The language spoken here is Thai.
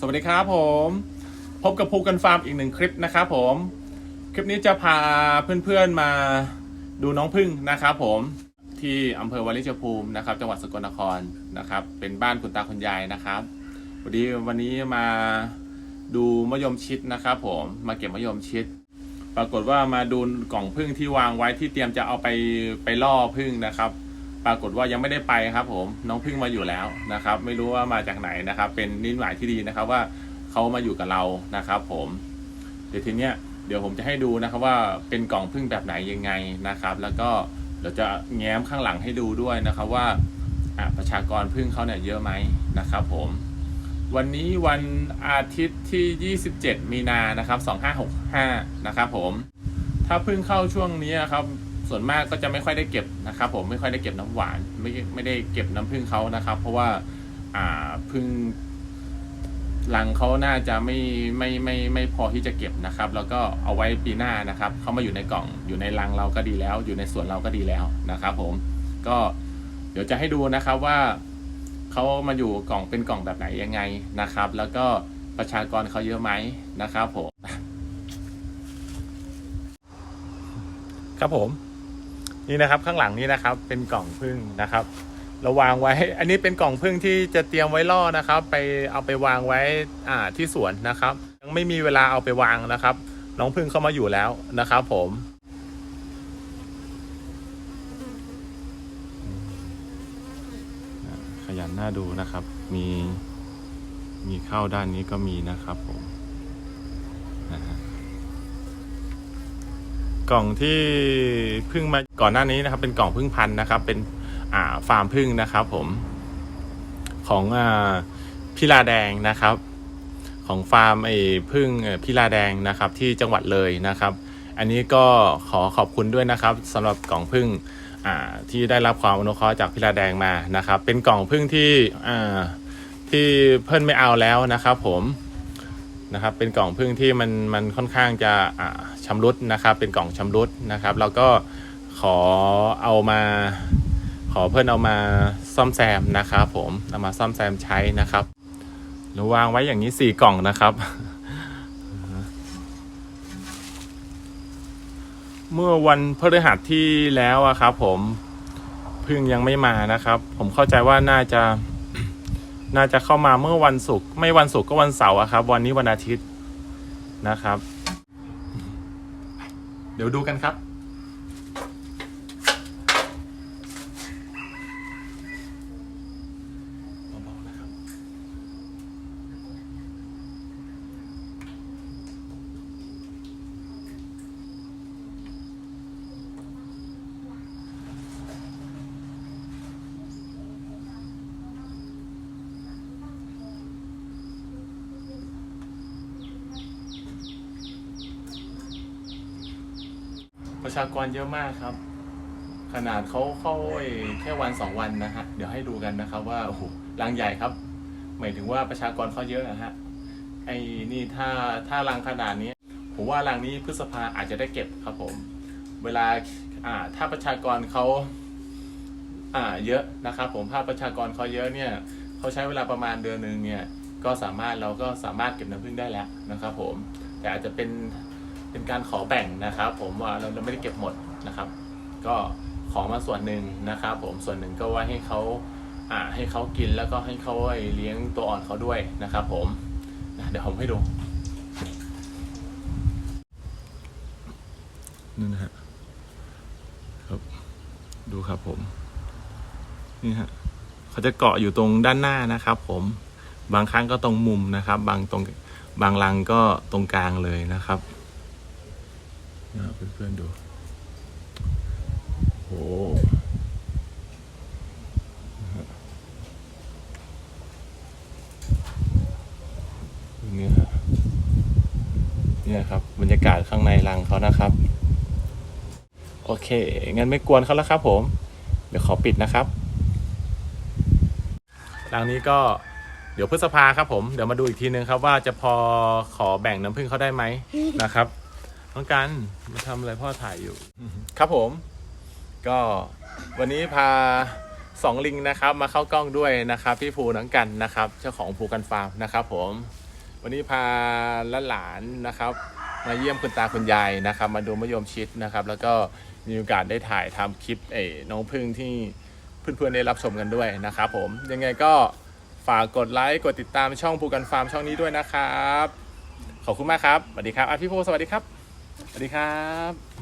สวัสดีครับผม พบกับภูกันฟาร์มอีกหนึ่งคลิปนะครับผม คลิปนี้จะพาเพื่อนๆมาดูน้องพึ่งนะครับผมที่อำเภอวาริชภูมินะครับ จังหวัดสกลนครนะครับ เป็นบ้านคุณตาคุณยายนะครับวันนี้วันนี้มาดูมะยมชิดนะครับผมมาเก็บมะยมชิด ปรากฏว่ามาดูกล่องพึ่งที่วางไว้ที่เตรียมจะเอาไปไปล่อพึ่งนะครับ ปรากฏว่ายังไม่ได้ไปครับผมน้องพึ่งมาอยู่แล้วนะครับ ไม่รู้ว่ามาจากไหนนะครับ เป็นนิดหมายที่ดีนะครับว่าเขามาอยู่กับเรานะครับ ผมเดี๋ยวทีเนี้ยเดี๋ยวผมจะให้ดูนะครับว่าเป็นกล่องพึ่งแบบไหนยังไงนะครับ แล้วก็เดี๋ยวจะแง้มข้างหลังให้ดูด้วยนะครับว่าประชากรพึ่งเขาเนี่ยเยอะไหมนะครับ ผมวันนี้วันอาทิตย์ที่ 27 มีนานะครับ 2565 นะครับผม ถ้าเพึ่งเข้าช่วงนี้ครับ ส่วนมากก็จะไม่ค่อยได้เก็บนะครับ ผมไม่ค่อยได้เก็บน้ำหวานไม่ไม่ได้เก็บน้ำผึ้งเขานะครับ เพราะว่าอ่าพึ่งรังเขาน่าจะไม่ไม่ไม่ไม่พอที่จะเก็บนะครับ แล้วก็เอาไว้ปีหน้านะครับเขามาอยู่ในกล่องอยู่ในรังเราก็ดีแล้ว อยู่ในสวนเราก็ดีแล้วนะครับ ผมก็เดี๋ยวจะให้ดูนะครับว่าเขามาอยู่กล่องเป็นกล่องแบบไหนยังไงนะครับ แล้วก็ประชากรเขาเยอะไหมนะครับผมครับผม นี่นะครับข้างหลังนี้นะครับเป็นกล่องพึ่งนะครับเราวางไว้ อันนี้เป็นกล่องพึ่งที่จะเตรียมไว้ล่อนะครับ ไปเอาไปวางไว้อ่าที่สวนนะครับ ยังไม่มีเวลาเอาไปวางนะครับ น้องพึ่งเข้ามาอยู่แล้วนะครับ ผมขยันหน้าดูนะครับ มีมีเข้าด้านนี้ก็มีนะครับผมนะฮะ กล่องที่เพึ่งมาก่อนหน้านี้นะครับ เป็นกล่องพึ่งพันนะครับ เป็นอ่าฟาร์มพึ่งนะครับ ผมของอ่าพิลาแดงนะครับ ของฟาร์มไอ้พึ่งเอ่อพิลาแดงนะครับ ที่จังหวัดเลยนะครับ อันนี้ก็ขอขอบคุณด้วยนะครับสำหรับกล่องพึ่งอ่าที่ได้รับความอนุเคราะห์จากพิลาแดงมานะครับ เป็นกล่องพึ่งที่อ่าที่เพิ่นไม่เอาแล้วนะครับ ผม นะครับเป็นกล่องพึ่งที่มันมันค่อนข้างจะอ่าชำรุดนะครับ เป็นกล่องชำรุดนะครับแล้วก็ขอเอามาขอเพื่อนเอามาซ่อมแซมนะครับผมเอามาซ่อมแซมใช้นะครับหรือวางไว้อย่างนี้สี่กล่องนะครับ เมื่อวันพฤหัสที่แล้วอะครับผมพึ่งยังไม่มานะครับ ผมเข้าใจว่าน่าจะ น่าจะเข้ามาเมื่อวันศุกร์ไม่วันศุกร์ก็วันเสาร์อะครับ วันนี้วันอาทิตย์นะครับ เดี๋ยวดูกันครับ เบาๆนะครับ ประชากรเยอะมากครับ ขนาดเขาเข้าไอ้แค่วันสองวันนะฮะเดี๋ยวให้ดูกันนะครับ ว่าโอ้โหรังใหญ่ครับ หมายถึงว่าประชากรเขาเยอะนะฮะไอ้นี่ถ้าถ้ารังขนาดนี้ผมว่ารังนี้พฤษภาอาจจะได้เก็บครับผม เวลาอ่าถ้าประชากรเขาอ่าเยอะนะครับผมถ้าประชากรเขาเยอะเนี่ยเขาใช้เวลาประมาณเดือนหนึ่งเนี่ยก็สามารถเราก็สามารถเก็บน้ำผึ้งได้แล้วนะครับผม แต่อาจจะเป็น เป็นการขอแบ่งนะครับ ผมว่าเราเราไม่ได้เก็บหมดนะครับ ก็ขอมาส่วนหนึ่งนะครับ ผมส่วนหนึ่งก็ไว้ให้เขาอ่าให้เขากินแล้วก็ให้เขาไว้เลี้ยงตัวอ่อนเขาด้วยนะครับ ผมนะเดี๋ยวผมให้ดูนี่นะฮะครับ ดูครับผม นี่ฮะเขาจะเกาะอยู่ตรงด้านหน้านะครับ ผมบางครั้งก็ตรงมุมนะครับ บางตรงบางรังก็ตรงกลางเลยนะครับ นะเพื่อนๆดู โอ้โหนี่ฮะเนี่ยครับ บรรยากาศข้างในรังเขานะครับ โอเค งั้นไม่กวนเขาแล้วครับผม เดี๋ยวขอปิดนะครับรังนี้ก็เดี๋ยวพฤษภาครับผม เดี๋ยวมาดูอีกทีนึงครับว่าจะพอขอแบ่งน้ำผึ้งเขาได้ไหมนะครับ น้องกันมาทำอะไรพ่อถ่ายอยู่ ครับผม ก็วันนี้พาสองลิงนะครับ มาเข้ากล้องด้วยนะครับ พี่ภูน้องกันนะครับ เจ้าของภูกันฟาร์มนะครับ ผม วันนี้พาลหลานนะครับ มาเยี่ยมคุณตาคุณยายนะครับ มาดูมะยมชิดนะครับ แล้วก็มีโอกาสได้ถ่ายทำคลิปเอ้น้องพึ่งที่เพื่อนๆได้รับชมกันด้วยนะครับผมยังไงก็ฝากกดไลค์กดติดตามช่องภูกันฟาร์มช่องนี้ด้วยนะครับ ขอบคุณมากครับสวัสดีครับอะพี่โพสวัสดีครับ สวัสดีครับ